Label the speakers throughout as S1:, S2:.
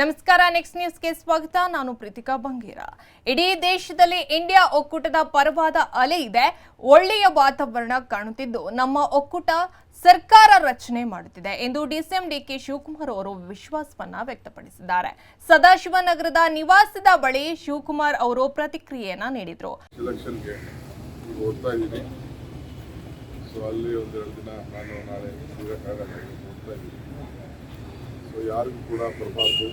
S1: ನಮಸ್ಕಾರ ನೆಕ್ಸ್ಟ್ ನ್ಯೂಸ್ಗೆ ಸ್ವಾಗತ. ನಾನು ಪ್ರೀತಿಕಾ ಬಂಗೇರ. ಇಡೀ ದೇಶದಲ್ಲಿ ಇಂಡಿಯಾ ಒಕ್ಕೂಟದ ಪರವಾದ ಅಲೆ ಇದೆ. ಒಳ್ಳೆಯ ವಾತಾವರಣ ಕಾಣುತ್ತಿದ್ದು, ನಮ್ಮ ಒಕ್ಕೂಟ ಸರ್ಕಾರ ರಚನೆ ಮಾಡುತ್ತಿದೆ ಎಂದು ಡಿಸಿಎಂ ಡಿಕೆ ಶಿವಕುಮಾರ್ ಅವರು ವಿಶ್ವಾಸವನ್ನ ವ್ಯಕ್ತಪಡಿಸಿದ್ದಾರೆ. ಸದಾಶಿವನಗರದ ನಿವಾಸದ ಬಳಿ ಶಿವಕುಮಾರ್ ಅವರು ಪ್ರತಿಕ್ರಿಯೆಯನ್ನ ನೀಡಿದರು.
S2: ಯಾರಿಗೂ ಕೂಡ ಬರಬಾರ್ದು.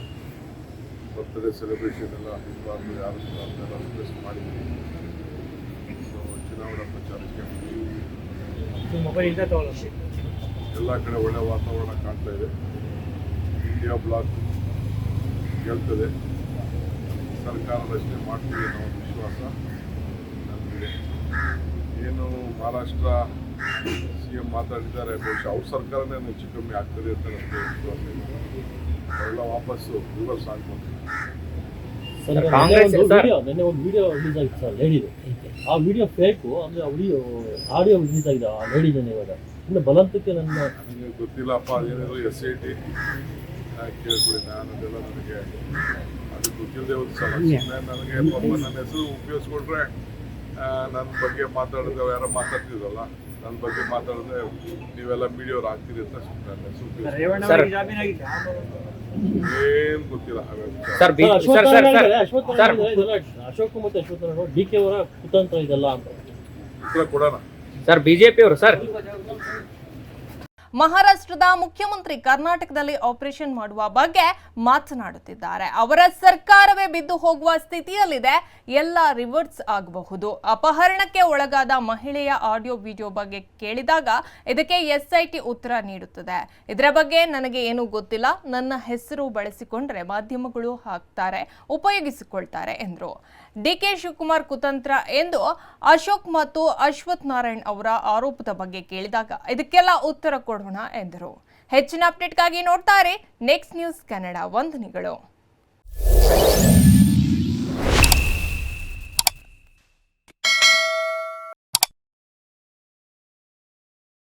S2: ಬರ್ತ್ಡೇ ಸೆಲೆಬ್ರೇಷನ್ ಎಲ್ಲ ಇರಬಾರ್ದು ಯಾರು ಅಂತೆಲ್ಲ ಅದನ್ನೆಲ್ಲ ರಿಕ್ವೆಸ್ಟ್ ಮಾಡಿದ್ವಿ. ಸೊ ಚುನಾವಣಾ ಪ್ರಚಾರಕ್ಕೆ ಎಲ್ಲ ಕಡೆ ಒಳ್ಳೆಯ ವಾತಾವರಣ ಕಾಣ್ತಾ ಇದೆ. ಇಂಡಿಯಾ ಬ್ಲಾಕ್ ಗೆಲ್ತದೆ ಸರ್ಕಾರ ರಚನೆ ಮಾಡ್ತೀವಿ ಅನ್ನೋ ಒಂದು ವಿಶ್ವಾಸ ನನಗಿದೆ ಏನು ಮಹಾರಾಷ್ಟ್ರ ಸಿ ಎಂ ಮಾತಾಡಿದ್ದಾರೆ ಬಹುಶಃ ಅವ್ರ ಸರ್ಕಾರನೇ ಹೆಚ್ಚು ಕಮ್ಮಿ ಆಗ್ತದೆ ಅಂತ ನನಗೆ ವಿಶ್ವಾಸ ಇದೆ ಅವರೆಲ್ಲ ವಾಪಸ್ಸು ರಿವರ್ಸ್ ಆಗ್ಬೋದು
S3: ಸರ್ ಈಗ
S4: ಕಾಂಗ್ರೆಸ್
S3: ಒಂದು
S4: ಸರ್.
S3: ವಿಡಿಯೋ ನಿನ್ನೆ ಒಂದು ವಿಡಿಯೋ ರಿಲೀಸ್ ಆಗಿತ್ತು ಸರ್ ಲೇಡಿದು. ಆ ವಿಡಿಯೋ ಫೇಕು ಅಂದರೆ ಆ ವಿಡಿಯೋ ಆಡಿಯೋ ರಿಲೀಸ್ ಆಗಿದೆ ಆ ಲೇಡಿದೇನೆ ಇವಾಗ. ಇನ್ನು ಬಲಂತಕ್ಕೆ ನನ್ನ
S2: ನನಗೆ ಗೊತ್ತಿಲ್ಲಪ್ಪ ಅದೇನಿದ್ರು ಎಸ್ ಐ ಟಿ ಕೇಳ್ಬಿಡಿ ನಾನು ಅದೆಲ್ಲ ನನಗೆ ಅದು ಗೊತ್ತಿಲ್ಲದೆ ಒಂದು ಸಲ ಸುಮ್ಮನೆ ನನಗೆ ಪಾಪ ನನ್ನ ಹೆಸರು ಉಪಯೋಗಿಸ್ಕೊಂಡ್ರೆ ಆ, ನನ್ನ ಬಗ್ಗೆ ಮಾತಾಡಿದ್ರೆ ಯಾರೋ ಮಾತಾಡ್ತಿದ್ರಲ್ಲ ನನ್ನ ಬಗ್ಗೆ ಮಾತಾಡಿದ್ರೆ ನೀವೆಲ್ಲ ಮೀಡಿಯೋರು ಆಗ್ತೀರಿ ಅಂತ ಸುಮ್ಮನೆ ನನ್ನ ಹೆಸರು ಉಪಯೋಗಿಸ್ಕೊಂಡ್ರೆ
S4: ಸರ್
S2: ಏನು ಗೊತ್ತಿಲ್ಲ
S4: sir B sir sir sir. Sir
S3: Ashok ಮತ್ತೆ ಅಶ್ವತ್ಥ ನಾರಾಯಣ ಡಿ ಕೆ ಅವರ ಕುತಂತ್ರ ಇದೆಲ್ಲ ಅಂತ.
S2: ಉತ್ತರ ಕೊಡೋಣ.
S4: ಸರ್ ಬಿಜೆಪಿ ಅವರು ಸರ್.
S1: ಮಹಾರಾಷ್ಟ್ರದ ಮುಖ್ಯಮಂತ್ರಿ ಕರ್ನಾಟಕದಲ್ಲಿ ಆಪರೇಷನ್ ಮಾಡುವ ಬಗ್ಗೆ ಮಾತನಾಡುತ್ತಿದ್ದಾರೆ. ಅವರ ಸರ್ಕಾರವೇ ಬಿದ್ದು ಹೋಗುವ ಸ್ಥಿತಿಯಲ್ಲಿದೆ. ಎಲ್ಲ ರಿವರ್ಸ್ ಆಗಬಹುದು. ಅಪಹರಣಕ್ಕೆ ಒಳಗಾದ ಮಹಿಳೆಯ ಆಡಿಯೋ ವಿಡಿಯೋ ಬಗ್ಗೆ ಕೇಳಿದಾಗ ಇದಕ್ಕೆ ಎಸ್ಐಟಿ ಉತ್ತರ ನೀಡುತ್ತದೆ. ಇದರ ಬಗ್ಗೆ ನನಗೆ ಏನೂ ಗೊತ್ತಿಲ್ಲ. ನನ್ನ ಹೆಸರು ಬಳಸಿಕೊಂಡ್ರೆ ಮಾಧ್ಯಮಗಳು ಹಾಕ್ತಾರೆ, ಉಪಯೋಗಿಸಿಕೊಳ್ತಾರೆ ಎಂದರು. ಡಿ ಕೆ ಶಿವಕುಮಾರ್ ಕುತಂತ್ರ ಎಂದು ಅಶೋಕ್ ಮತ್ತು ಅಶ್ವಥ್ ನಾರಾಯಣ್ ಅವರ ಆರೋಪದ ಬಗ್ಗೆ ಕೇಳಿದಾಗ ಇದಕ್ಕೆಲ್ಲ ಉತ್ತರ ಕೊಡೋಣ ಎಂದರು. ಹೆಚ್ಚಿನ ಅಪ್ಡೇಟ್ಗಾಗಿ ನೋಡ್ತಾರೆ ನೆಕ್ಸ್ಟ್ ನ್ಯೂಸ್ ಕನ್ನಡ ವಂದನೆಗಳು